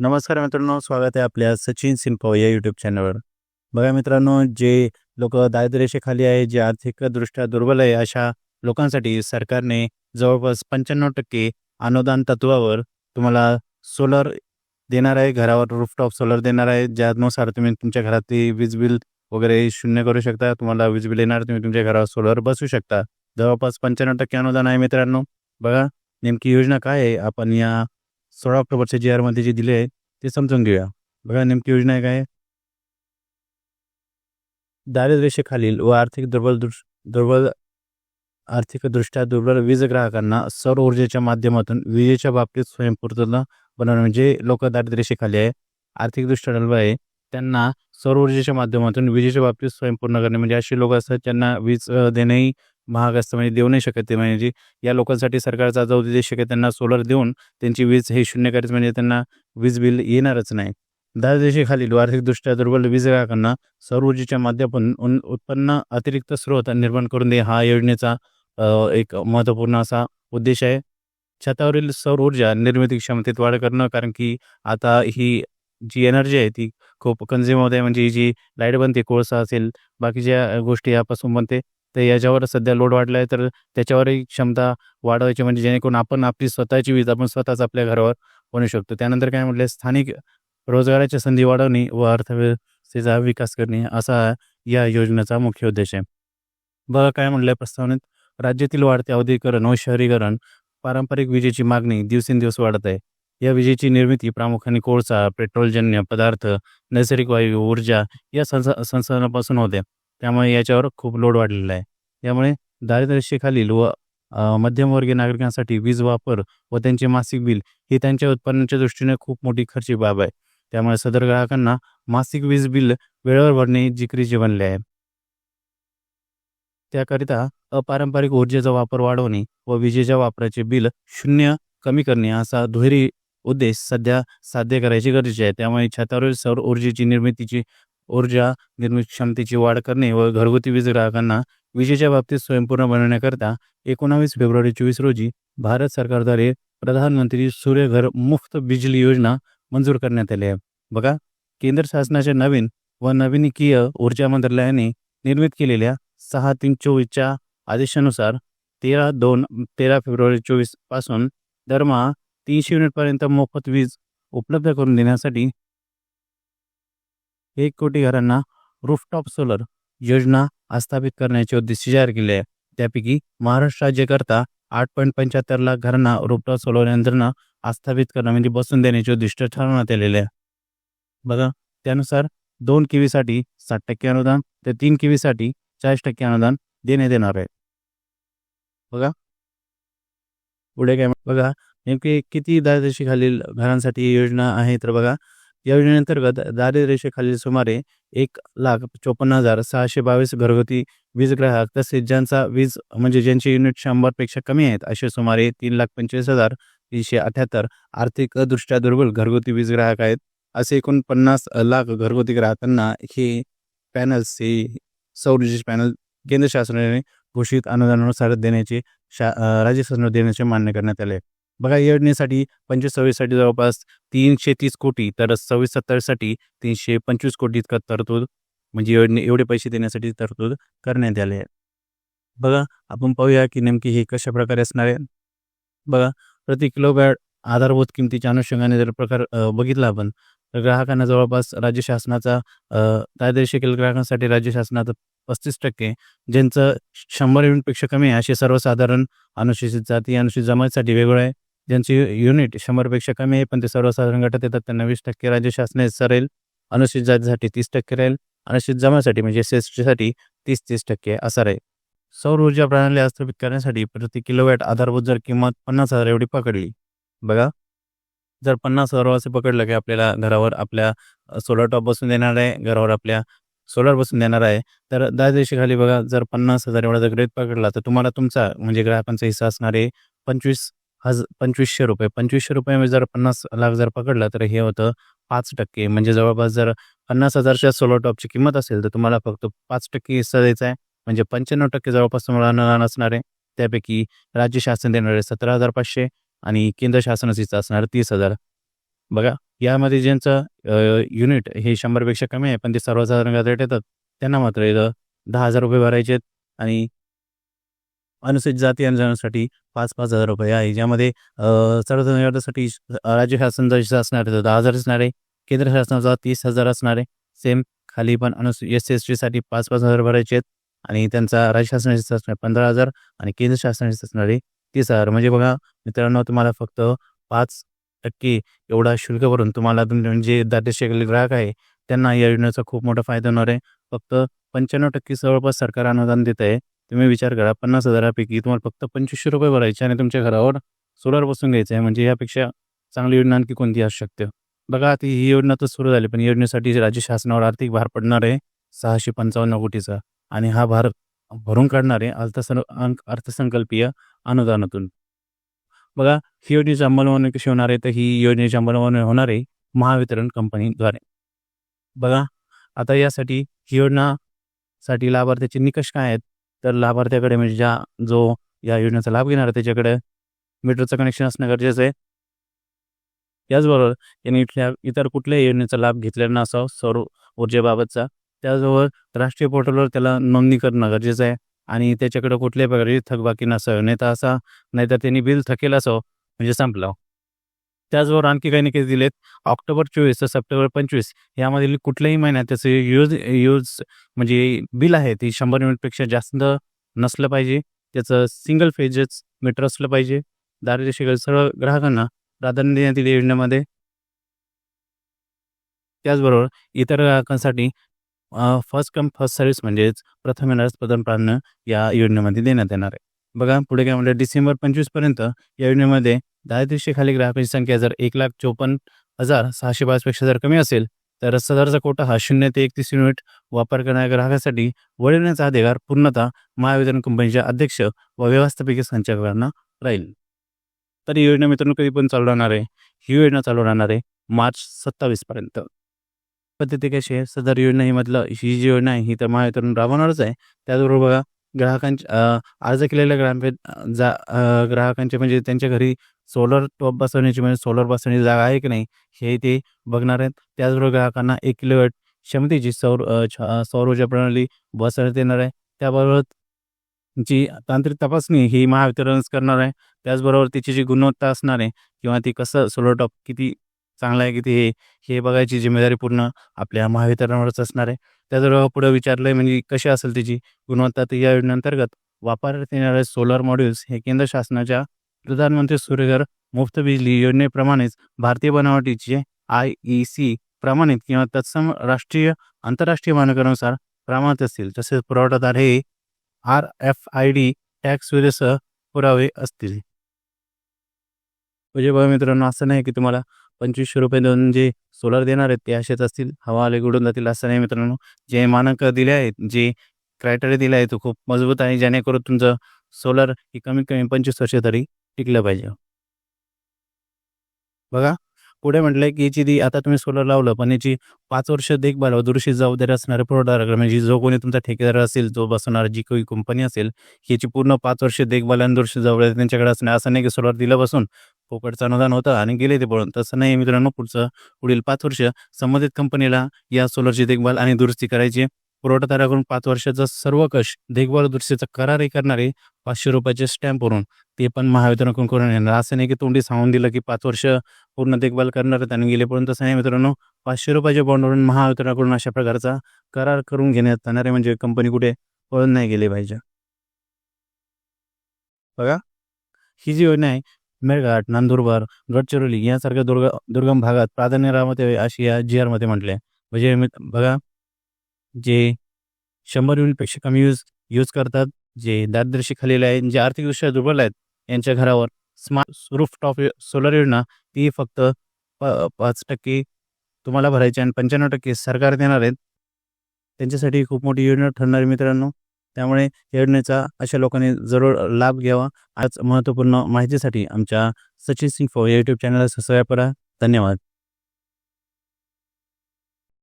नमस्कार मित्रांनो स्वागत आहे आपल्या सचिन सिंपव या यूट्यूब चॅनलवर बघा मित्रांनो जे लोक दारिद्र्यरेषेखाली आहे जे आर्थिकदृष्ट्या दुर्बल आहे अशा लोकांसाठी सरकारने जवळपास पंच्याण्णव टक्के अनुदान तत्वावर तुम्हाला सोलर देणार आहे घरावर रूफटॉप सोलर देणार आहे ज्यानुसार तुम्ही तुमच्या घरातली वीज बिल वगैरे शून्य करू शकता तुम्हाला वीज बिल येणार तुम्ही तुमच्या घरावर सोलर बसू शकता. जवळपास पंच्याण्णव टक्के अनुदान आहे मित्रांनो. बघा नेमकी योजना काय आहे? आपण या सोळा ऑक्टोबरच्या जी आरमध्ये जे दिले आहे ते समजून घेऊया. बघा नेमकी योजना आहे. काय दारिद्र्यरेषेखालील व आर्थिक दुर्बल दृश दुर्बल आर्थिकदृष्ट्या दुर्बल वीज ग्राहकांना सौर ऊर्जेच्या माध्यमातून विजेच्या बाबतीत स्वयंपूर्तता बनवणं म्हणजे लोक दारिद्र्यरेषेखाली आहे. आर्थिकदृष्ट्या दुर्बल आहे. त्यांना सौर ऊर्जेच्या माध्यमातून विजेच्या बाबतीत स्वयंपूर्ण करणे म्हणजे अशी लोक असतात त्यांना वीज देणे महाग असतं म्हणजे देऊ नाही शकत ते म्हणजे या लोकांसाठी सरकारचा जो उद्देश आहे त्यांना सोलर देऊन त्यांची वीज हे शून्य करायचं म्हणजे त्यांना वीज बिल येणारच नाही. दारिद्र्यरेषेखालील आर्थिकदृष्ट्या दुर्बल वीज ग्राहकांना सौर ऊर्जेच्या माध्यमातून उन- उत्पन्न अतिरिक्त स्रोत निर्माण करून दे हा योजनेचा एक महत्त्वपूर्ण असा उद्देश आहे. छतावरील सौर ऊर्जा निर्मिती क्षमतेत वाढ करणं कारण की आता ही जी एनर्जी आहे ती खूप कन्झ्युम होत आहे. म्हणजे ही जी लाइट बनते कोळसा असेल बाकीच्या गोष्टी यापासून बनते. तर याच्यावर सध्या लोड वाढला आहे. तर त्याच्यावरही क्षमता वाढवायची म्हणजे जेणेकरून आपण आपली स्वतःची वीज आपण स्वतःच आपल्या घरावर बनवू शकतो. त्यानंतर काय म्हटलं स्थानिक रोजगाराच्या संधी वाढवणे व अर्थव्यवस्थेचा विकास करणे असा या योजनेचा मुख्य उद्देश आहे. बघा काय म्हटलंय प्रस्तावनेत राज्यातील वाढते औद्योगिकरण व शहरीकरण पारंपरिक विजेची मागणी दिवसेंदिवस वाढत आहे. या विजेची निर्मिती प्रामुख्याने कोळसा पेट्रोलजन्य पदार्थ नैसर्गिक वायू ऊर्जा या संसा संसाधनापासून होते. त्यामुळे याच्यावर खूप लोड वाढलेला आहे. त्यामुळे दारिद्र्यरेषेखालील व मध्यमवर्गीय नागरिकांसाठी वीज वापर व त्यांचे मासिक बिल ही त्यांच्या उत्पन्नाच्या दृष्टीने खूप मोठी खर्ची बाब आहे. त्यामुळे सदर ग्राहकांना मासिक वीज बिल वेळेवर भरणे जिकरीचे बनले आहे. त्याकरिता अपारंपरिक ऊर्जेचा वापर वाढवणे व विजेच्या वापराचे बिल शून्य कमी करणे असा दुहेरी उद्देश सध्या साध्य करायची गरजेचे आहे. त्यामुळे छतावरील सौर ऊर्जेची निर्मितीची ऊर्जा निर्मिती क्षमतेची वाढ करणे व घरगुती वीज ग्राहकांना विजेच्या बाबतीत स्वयंपूर्ण बनवण्याकरता एकोणावीस फेब्रुवारी चोवीस रोजी भारत सरकारद्वारे प्रधानमंत्री सूर्यघर मुफ्त बिजली योजना मंजूर करण्यात आली आहे. बघा केंद्र शासनाच्या नवीन व नवीनिकीय ऊर्जा मंत्रालयाने निर्मित केलेल्या सहा तीन चोवीसच्या आदेशानुसार तेरा दोन तेरा फेब्रुवारी चोवीसपासून दरमहा तीनशे युनिटपर्यंत मोफत वीज उपलब्ध करून देण्यासाठी एक कोटी घरांना रूफटॉप सोलर योजना आस्थापित करण्याचे उद्दिष्ट जाहीर केले. आहे त्यापैकी महाराष्ट्र राज्यकरता आठ पॉईंट पंच्याहत्तर लाख घरांना रूफटॉप सोलर यंत्रणा आस्थापित करणं म्हणजे बसून देण्याचे उद्दिष्ट ठरवण्यात आलेले आहे. बघा त्यानुसार दोन किवीसाठी साठ टक्के अनुदान तर तीन किवीसाठी चाळीस टक्के अनुदान देण्यात येणार आहे. बघा. पुढे काय म्हण- बघा नेमके किती दारिद्र्यरेषेखालील घरांसाठी योजना आहे तर बघा या योजनेअंतर्गत दारिद्र्यरेषेखालील सुमारे एक लाख चोपन्न हजार सहाशे बावीस घरगुती वीज ग्राहक तसेच ज्यांचा वीज म्हणजे ज्यांचे युनिट शंभरपेक्षा कमी आहेत असे सुमारे तीन लाख पंचवीस हजार तीनशे अठ्याहत्तर आर्थिकदृष्ट्या दुर्बल घरगुती वीज ग्राहक आहेत. असे एकूण पन्नास लाख घरगुती ग्राहकांना हे पॅनल्स हे सौर पॅनल केंद्र शासनाने घोषित अनुदानानुसार देण्याचे शा राज्य शासनाने देण्याचे मान्य करण्यात आले. बघा या योजनेसाठी पंचवीस सव्वीससाठी जवळपास तीनशे तीस कोटी तर सव्वीस सत्तरसाठी तीनशे पंचवीस कोटी इतका तरतूद म्हणजे योजने एवढे पैसे देण्यासाठी तरतूद करण्यात आले आहे. बघा आपण पाहूया की नेमकी हे कशा प्रकारे असणार आहे. बघा प्रति किलोबॅड आधारभूत किमतीच्या अनुषंगाने जर प्रकार बघितला आपण तर ग्राहकांना जवळपास राज्य शासनाचा अ, ग्राहकांसाठी राज्य शासनाचा पस्तीस टक्के ज्यांचं शंभर युनिटपेक्षा कमी आहे असे सर्वसाधारण अनुसूचित जाती अनुसूचित जमातीसाठी वेगळं आहे. ज्यांची युनिट शंभरपेक्षा कमी आहे पण ते सर्वसाधारण गटात येतात त्यांना वीस टक्के राज्य शासनाचे राहील अनुसूचित जातीसाठी तीस टक्के राहील. अनुसूचित जमासाठी म्हणजे एससाठी तीस तीस टक्के असा राहील. सौर ऊर्जा प्रणाली स्थापित करण्यासाठी प्रति किलोवॅट आधारभूत जर किंमत पन्नास हजार एवढी पकडली. बघा. जर पन्नास हजार असं पकडलं की आपल्याला घरावर आपल्या सोलर टॉप बसून देणार आहे घरावर आपल्या सोलर बसून देणार आहे तर दहा दिवशी खाली बघा जर पन्नास हजार एवढा जर रेट पकडला तर तुम्हाला तुमचा म्हणजे ग्राहकांचा हिस्सा असणारे पंचवीस हज पंचवीसशे रुपये. पंचवीसशे रुपये जर पन्नास लाख जर पकडला तर हे होतं पाच टक्के. म्हणजे जवळपास जर पन्नास हजारच्या सोलो टॉपची किंमत असेल तर तुम्हाला फक्त पाच टक्के हिस्सा द्यायचा आहे. म्हणजे पंच्याण्णव टक्के जवळपास तुम्हाला अनुदान असणार आहे. त्यापैकी राज्य शासन देणार आहे सतरा हजार पाचशे आणि केंद्र शासनाचा हिस्सा असणार तीस हजार. बघा यामध्ये ज्यांचं युनिट हे शंभरपेक्षा कमी आहे पण ते सर्वसाधारण गटात येतात त्यांना मात्र इथं दहा हजार रुपये भरायचे आहेत आणि अनुसूचित जाती आणि पाच पाच हजार रुपये आहे. ज्यामध्ये सर्वसाठी राज्य शासनाचा असणार आहे दहा हजार असणार आहे. केंद्र शासनाचा तीस हजार असणार आहे. सेम खाली पण अनुसू एस सी एस टीसाठी पाच पाच हजार भरायचे आहेत. आणि त्यांचा राज्य शासनाचे असणार पंधरा हजार. आणि केंद्र शासनाचे असणारे तीस हजार. म्हणजे बघा मित्रांनो तुम्हाला फक्त पाच टक्के एवढा शुल्क भरून तुम्हाला म्हणजे तुम जे दारिद्र्य ग्राहक आहे त्यांना या योजनेचा खूप मोठा फायदा होणार आहे. फक्त पंच्याण्णव टक्के जवळपास सरकार अनुदान देत आहे. तुम्ही विचार करा पन्नास हजारापैकी तुम्हाला फक्त पंचवीसशे रुपये भरायचे आणि तुमच्या घरावर सोलार बसून घ्यायचं आहे. म्हणजे यापेक्षा चांगली योजना आणखी कोणती असू शकते? बघा आता ही योजना तर सुरू झाली पण योजनेसाठी राज्य शासनावर आर्थिक भार पडणार आहे सहाशे पंचावन्न कोटीचा आणि हा भार भरून काढणारे अर्थसं अंक अर्थसंकल्पीय अनुदानातून. बघा ही योजनेची अंमलबजावणी कशी होणार आहे? तर ही योजनेची अंमलबजावणी होणार आहे महावितरण कंपनीद्वारे. बघा आता यासाठी ही योजनासाठी लाभार्थ्याचे निकष काय आहेत? तर लाभार्थ्याकडे म्हणजे ज्या जो या योजनेचा लाभ घेणार आहे त्याच्याकडे मीटरचं कनेक्शन असणं गरजेचं आहे. त्याचबरोबर यांनी इथल्या इतर कुठल्याही योजनेचा लाभ घेतलेला नसावा सौर ऊर्जेबाबतचा. त्याचबरोबर राष्ट्रीय पोर्टलवर त्याला नोंदणी करणं गरजेचं आहे. आणि त्याच्याकडे कुठल्याही प्रकारची थकबाकी नसावी नाही तर असा नाहीतर त्यांनी बिल थकेल असावं म्हणजे संपलं. त्याचबरोबर आणखी काही निकष दिलेत. ऑक्टोबर चोवीस ते सप्टेंबर पंचवीस यामधील कुठल्याही महिन्यात त्याचं यूज यूज म्हणजे बिल आहे ती शंभर युनिटपेक्षा जास्त नसलं पाहिजे. त्याचं सिंगल फेजेस मीटर असलं पाहिजे. दारिद्र्य सर्व ग्राहकांना प्राधान्य देण्यात येईल योजनेमध्ये. त्याचबरोबर इतर ग्राहकांसाठी फर्स्ट कम फर्स्ट सर्व्हिस म्हणजेच प्रथम येणारच प्रथम प्राधान्य या योजनेमध्ये देण्यात येणार आहे. बघा पुढे काय म्हणजे डिसेंबर पंचवीसपर्यंत या योजनेमध्ये दहा तीनशेखाली ग्राहकांची संख्या जर एक लाख चोपन्न हजार सहाशे बावीसपेक्षा जर कमी असेल तर सदरचा कोटा हा शून्य ते एकतीस युनिट वापर करणाऱ्या ग्राहकासाठी वळविण्याचा अधिकार पूर्णतः महावितरण कंपनीच्या अध्यक्ष व व्यवस्थापकीय संचालकांना राहील. तर ही योजना मित्रांनो कधी पण चालू राहणार आहे? ही योजना चालू राहणार आहे मार्च सत्तावीसपर्यंत पद्धती कशी आहे? सदर योजना ही मधलं ही जी योजना आहे ही तर महावितरण राबवणारच आहे. त्याचबरोबर बघा ग्राहकांच्या अर्ज केलेल्या ग्राहक जा ग्राहकांचे म्हणजे त्यांच्या घरी सोलर टॉप बसवण्याची म्हणजे सोलर बसवण्याची जागा आहे की नाही हे ते बघणार आहेत. त्याचबरोबर ग्राहकांना एक किलोवॅट क्षमतेची सौर सौर ऊर्जा प्रणाली बसवण्यात येणार आहे. त्याबरोबर जी तांत्रिक तपासणी ही महावितरणच करणार आहे. त्याचबरोबर तिची जी गुणवत्ता असणार आहे किंवा ती कसं सोलर टॉप किती चांगलं आहे की ते हे बघायची जिम्मेदारी पूर्ण आपल्या महावितरणावरच असणार आहे. त्याचबरोबर पुढे विचारलं आहे म्हणजे कशी असेल त्याची गुणवत्ता तर या योजनेअंतर्गत वापरण्यात येणारे सोलर मॉड्यूल्स हे केंद्र शासनाच्या प्रधानमंत्री सूर्यघर मुफ्त बिजली योजनेप्रमाणेच भारतीय बनावटीचे आय ई सी प्रमाणित किंवा तत्सम राष्ट्रीय आंतरराष्ट्रीय मानकानुसार प्रमाणित असतील. तसेच पुरवठादार हे R F I D tax सुविधेसह पुरावे असतील. म्हणजे बघा मित्रांनो असं नाही की तुम्हाला पंचवीसशे रुपये देऊन जे सोलर देणार आहेत ते असेच असतील. हवा आले उडून जातील असं नाही मित्रांनो. जे मानक दिले आहेत जे क्रायटेरिया दिला आहे तो खूप मजबूत आहे. जेणेकरून तुमचं सोलर ही कमीत कमी पंचवीस वर्ष तरी टिकलं पाहिजे. बघा पुढे म्हटलंय की याची ती आता तुम्ही सोलर लावलं पण याची पाच वर्ष देखभाल दुरुस्ती जबाबदारी असणारे पुरवठादार म्हणजे जो कोणी तुमचा ठेकेदार असेल जो बसवणार जी काही कंपनी असेल याची पूर्ण पाच वर्ष देखभाल आणि दुरुस्ती जबाबदारी त्यांच्याकडे असणार असं नाही की सोलर दिलं बसून पोकटचं अनुदान होतं आणि गेले ते पळून. तसं नाही मित्रांनो पुढचं पुढील पाच वर्ष संबंधित कंपनीला या सोलरची देखभाल आणि दुरुस्ती करायची. पुरवठादाराकडून पाच वर्षाचा सर्व कश देखभाल दुरुस्तीचा करारही करणारे पाचशे रुपयाचे स्टॅम्प वरून ते पण महावितरणकडून करून येणार असं नाही की तोंडी सांगून दिलं की पाच वर्ष पूर्ण देखभाल करणार आहेत आणि गेले पर्यंत तसं नाही मित्रांनो पाचशे रुपयाच्या बॉन्डवरून महावितरणाकडून अशा प्रकारचा करार करून घेण्यात येणार आहे म्हणजे कंपनी कुठे पळून नाही गेली पाहिजे. बघा ही जी योजना आहे मेळघाट नंदुरबार गडचिरोली यासारख्या दुर्ग दुर्गम भागात प्राधान्य रामते अशी या जी आरमध्ये म्हटले म्हणजे बघा जे शंभर युनिटपेक्षा कमी यूज यूज करतात जे दारिद्र्याशी खालील आहे जे आर्थिकदृष्ट्या दुर्बल आहेत यांच्या घरावर स्मार्ट रूफटॉप सोलर योजना ती फक्त प पाच टक्के तुम्हाला भरायची आणि पंच्याण्णव टक्के सरकार देणार आहेत. त्यांच्यासाठी खूप मोठी योजना ठरणार मित्रांनो. त्यामुळे योजनेचा अशा लोकांनी जरूर लाभ घ्यावा. आज महत्त्वपूर्ण माहितीसाठी आमच्या सचिन सिंग फो या यूट्यूब चॅनलला सबस्क्राईब करा. धन्यवाद.